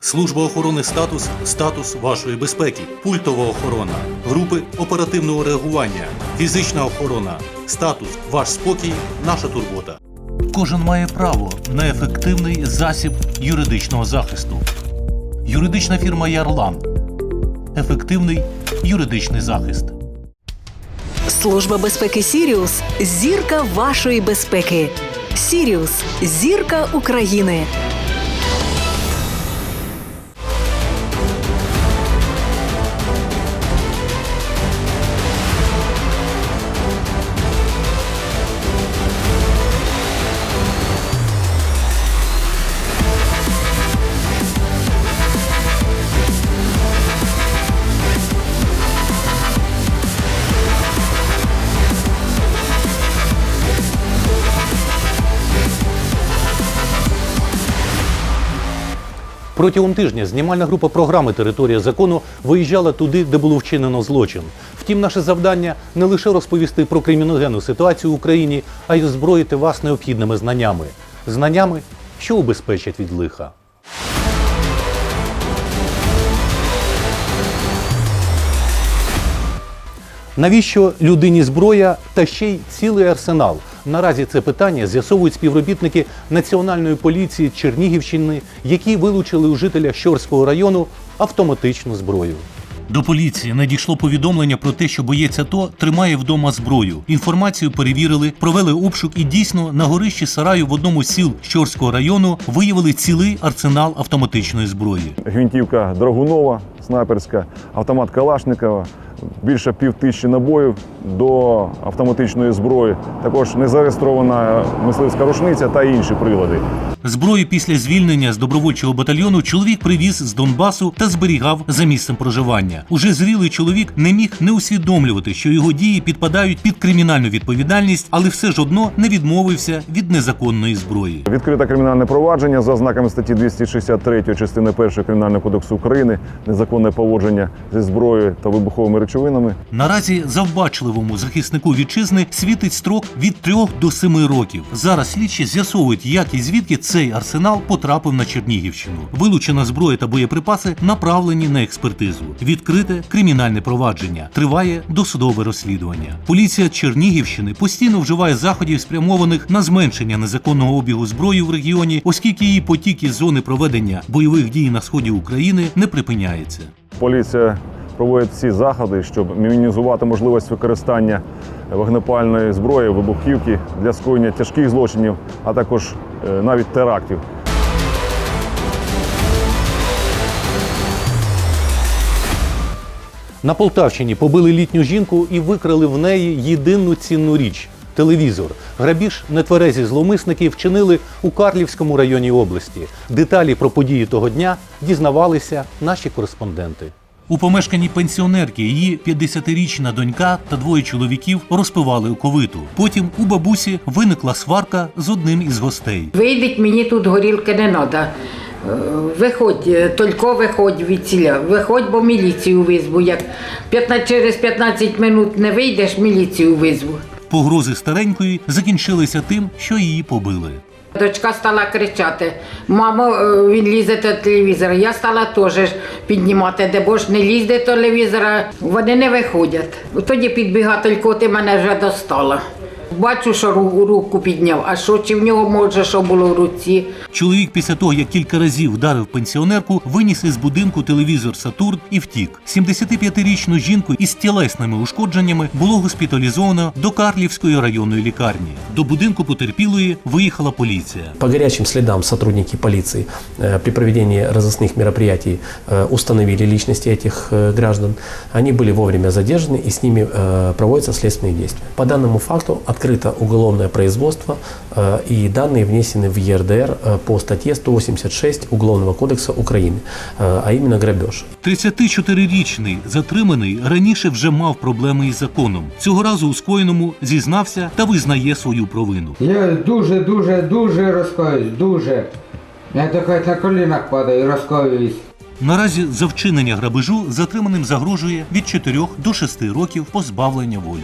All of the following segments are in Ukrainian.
Служба охорони статус статус вашої безпеки, пультова охорона, групи оперативного реагування, фізична охорона, статус ваш спокій, наша турбота. Кожен має право на ефективний засіб юридичного захисту. Юридична фірма Ярлан. Ефективний юридичний захист. Служба безпеки Сіріус зірка вашої безпеки. Сіріус зірка України. Протягом тижня знімальна група програми Територія закону виїжджала туди, де було вчинено злочин. Втім, наше завдання не лише розповісти про криміногенну ситуацію в Україні, а й озброїти вас необхідними знаннями. Знаннями, що убезпечать від лиха. Навіщо людині зброя та ще й цілий арсенал? Наразі це питання з'ясовують співробітники Національної поліції Чернігівщини, які вилучили у жителя Щорського району автоматичну зброю. До поліції надійшло повідомлення про те, що боєць АТО тримає вдома зброю. Інформацію перевірили, провели обшук і дійсно на горищі сараю в одному з сіл Щорського району виявили цілий арсенал автоматичної зброї. гвинтівка Драгунова, снайперська, автомат Калашникова, більше пів тисячі набоїв до автоматичної зброї. Також незареєстрована мисливська рушниця та інші прилади. Зброю після звільнення з добровольчого батальйону чоловік привіз з Донбасу та зберігав за місцем проживання. Уже зрілий чоловік не міг не усвідомлювати, що його дії підпадають під кримінальну відповідальність, але все ж одно не відмовився від незаконної зброї. Відкрите кримінальне провадження за ознаками статті 263 частини 1 Кримінального кодексу України незаконне поводження зі зброєю та вибуховими речовинами. Наразі завбачливому захиснику вітчизни світить строк від 3 до 7 років. Зараз слідчі з'ясовують, як і звідки цей арсенал потрапив на Чернігівщину. Вилучена зброя та боєприпаси направлені на експертизу. Відкрите кримінальне провадження. Триває досудове розслідування. Поліція Чернігівщини постійно вживає заходів, спрямованих на зменшення незаконного обігу зброї в регіоні, оскільки її потік із зони проведення бойових дій на сході України не припиняється. Поліція проводить всі заходи, щоб мінімізувати можливість використання вогнепальної зброї, вибухівки для скоєння тяжких злочинів, а також е, навіть терактів. На Полтавщині побили літню жінку і викрали в неї єдину цінну річ телевізор. Грабіж нетверезі зловмисники вчинили у Карлівському районі області. Деталі про події того дня дізнавалися наші кореспонденти. У помешканні пенсіонерки її 50-річна донька та двоє чоловіків розпивали оковиту. Потім у бабусі виникла сварка з одним із гостей. Вийдіть, мені тут горілки не треба. Виходь, е, тільки виходь від ціля. Виходь, бо міліцію визву. Як 15, через 15 минут не вийдеш, міліцію визву. Погрози старенької закінчилися тим, що її побили. Дочка стала кричати: мамо, е, він лізе до телевізора. Я стала теж піднімати, де бо ж не лізь до телевізора. Вони не виходять. Тоді підбігатель коти ти мене вже достала. Бачу, що ру- руку підняв, а що чи в нього може, що було в руці? Чоловік після того, як кілька разів вдарив пенсіонерку, виніс із будинку телевізор Сатурн і втік. 75-річну жінку із тілесними ушкодженнями було госпіталізовано до Карлівської районної лікарні. До будинку потерпілої виїхала поліція. По горячим следам сотрудники полиции э, при проведении разыскных мероприятий э, установили личности этих э, граждан. Они были вовремя задержаны и с ними э, проводятся следственные действия. По данному факту открыто уголовное производство э, и данные внесены в ЕРДР э, по статье 186 Уголовного кодекса Украины, э, а именно грабеж. 34-річний затриманий раніше вже мав проблеми із законом. Цього разу у скоєному зізнався та визнає свою провину. Я дуже, дуже, дуже розкаюсь, дуже. Я така на колінах падаю, і розкаюсь. Наразі за вчинення грабежу затриманим загрожує від 4 до 6 років позбавлення волі.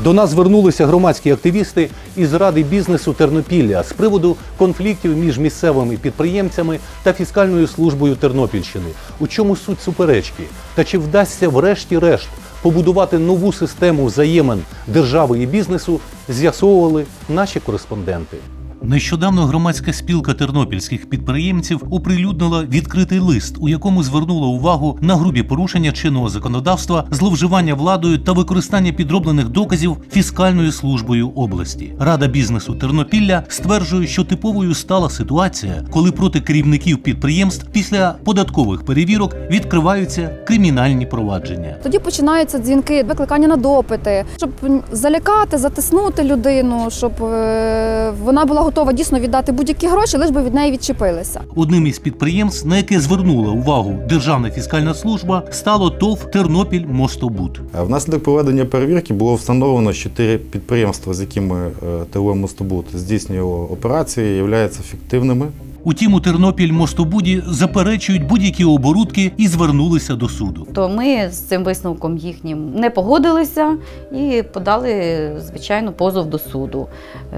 До нас звернулися громадські активісти із ради бізнесу Тернопілля з приводу конфліктів між місцевими підприємцями та фіскальною службою Тернопільщини. У чому суть суперечки? Та чи вдасться врешті-решт побудувати нову систему взаємин держави і бізнесу? З'ясовували наші кореспонденти. Нещодавно громадська спілка тернопільських підприємців оприлюднила відкритий лист, у якому звернула увагу на грубі порушення чинного законодавства, зловживання владою та використання підроблених доказів фіскальною службою області. Рада бізнесу Тернопілля стверджує, що типовою стала ситуація, коли проти керівників підприємств після податкових перевірок відкриваються кримінальні провадження. Тоді починаються дзвінки, викликання на допити, щоб залякати, затиснути людину, щоб е, вона була готова дійсно віддати будь-які гроші, лиш би від неї відчепилися. Одним із підприємств, на яке звернула увагу Державна фіскальна служба, стало ТОВ Тернопіль Мостобуд. Е, Внаслідок проведення перевірки було встановлено, що чотири підприємства, з якими ТОВ ТО «Мостобуд» здійснює операції, являються фіктивними. Утім, у Тернопіль Мостобуді заперечують будь-які оборудки і звернулися до суду. То ми з цим висновком їхнім не погодилися і подали, звичайно, позов до суду.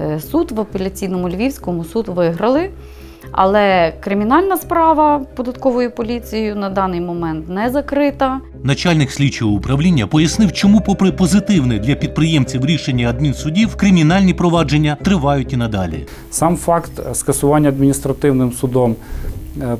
Е, Суд в апеляційному Львівському суд виграли, але кримінальна справа податковою поліцією на даний момент не закрита. Начальник слідчого управління пояснив, чому, попри позитивне для підприємців рішення адмінсудів, кримінальні провадження тривають і надалі. Сам факт скасування адміністративним судом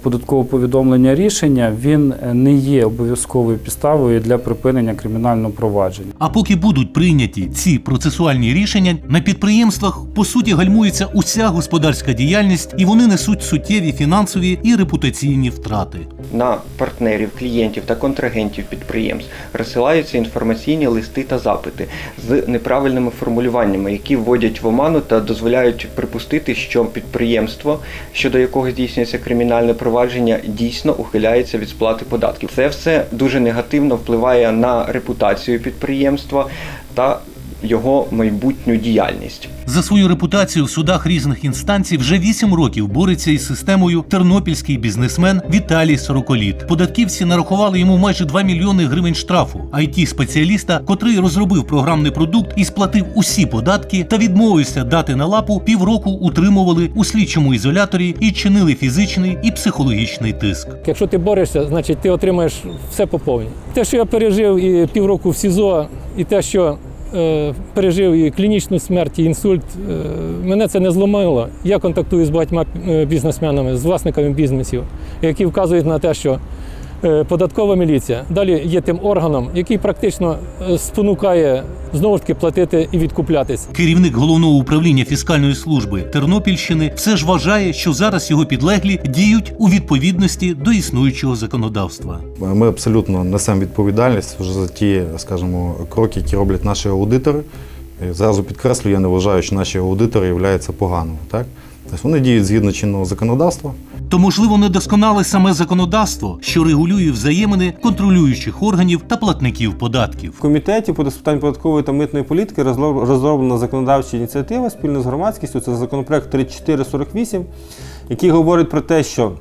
податкового повідомлення рішення він е, не є обов'язковою підставою для припинення кримінального провадження. А поки будуть прийняті ці процесуальні рішення, на підприємствах по суті гальмується уся господарська діяльність, і вони несуть суттєві фінансові і репутаційні втрати. На партнерів, клієнтів та контрагентів підприємств розсилаються інформаційні листи та запити з неправильними формулюваннями, які вводять в оману та дозволяють припустити, що підприємство, щодо якого здійснюється кримінальне провадження, дійсно ухиляється від сплати податків. Це все дуже негативно впливає на репутацію підприємства та його майбутню діяльність. За свою репутацію в судах різних інстанцій вже 8 років бореться із системою тернопільський бізнесмен Віталій Сороколіт. Податківці нарахували йому майже 2 мільйони гривень штрафу. it спеціаліста, котрий розробив програмний продукт і сплатив усі податки та відмовився дати на лапу, півроку утримували у слідчому ізоляторі і чинили фізичний і психологічний тиск. Якщо ти борешся, значить ти отримаєш все по повній. Те, що я пережив і півроку в СІЗО, і те, що пережив і клінічну смерть, і інсульт, е, мене це не зломило. Я контактую з багатьма е, бізнесменами, з власниками бізнесів, які вказують на те, що е, податкова міліція далі є тим органом, який практично е, спонукає знову ж таки платити і відкуплятись. Керівник головного управління фіскальної служби Тернопільщини все ж вважає, що зараз його підлеглі діють у відповідності до існуючого законодавства. Ми абсолютно несемо відповідальність вже за ті, скажімо, кроки, які роблять наші аудитори. І зразу підкреслю, я не вважаю, що наші аудитори являються поганими. Так? Тобто вони діють згідно чинного законодавства. То можливо недосконале саме законодавство, що регулює взаємини контролюючих органів та платників податків. В комітеті по питань податкової та митної політики розроблена законодавча ініціатива спільно з громадськістю. Це законопроект 3448, який говорить про те, що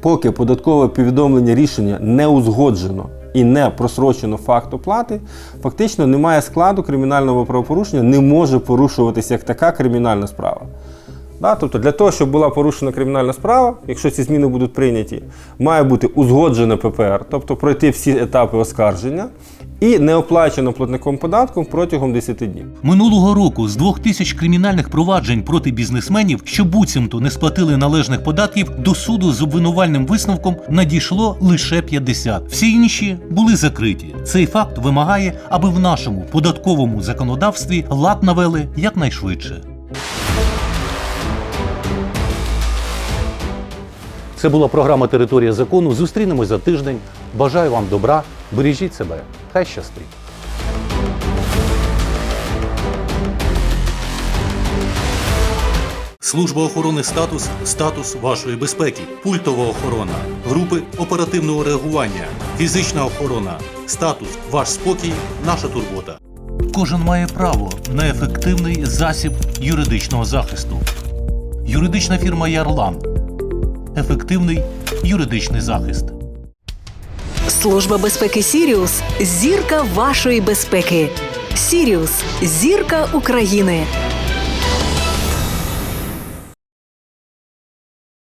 поки податкове повідомлення рішення не узгоджено і не просрочено факт оплати, фактично немає складу кримінального правопорушення, не може порушуватися як така кримінальна справа. Да, тобто для того, щоб була порушена кримінальна справа, якщо ці зміни будуть прийняті, має бути узгоджене ППР, тобто пройти всі етапи оскарження, і не оплачено платником податком протягом 10 днів. Минулого року з двох тисяч кримінальних проваджень проти бізнесменів, що буцімто не сплатили належних податків, до суду з обвинувальним висновком надійшло лише 50. Всі інші були закриті. Цей факт вимагає, аби в нашому податковому законодавстві лад навели якнайшвидше. Це була програма Територія закону. Зустрінемось за тиждень. Бажаю вам добра. Бережіть себе. Хай щастить. Служба охорони статус статус вашої безпеки, пультова охорона, групи оперативного реагування, фізична охорона, статус ваш спокій, наша турбота. Кожен має право на ефективний засіб юридичного захисту. Юридична фірма Ярлан. Ефективний юридичний захист. Служба безпеки Сіріус зірка вашої безпеки. Сіріус зірка України.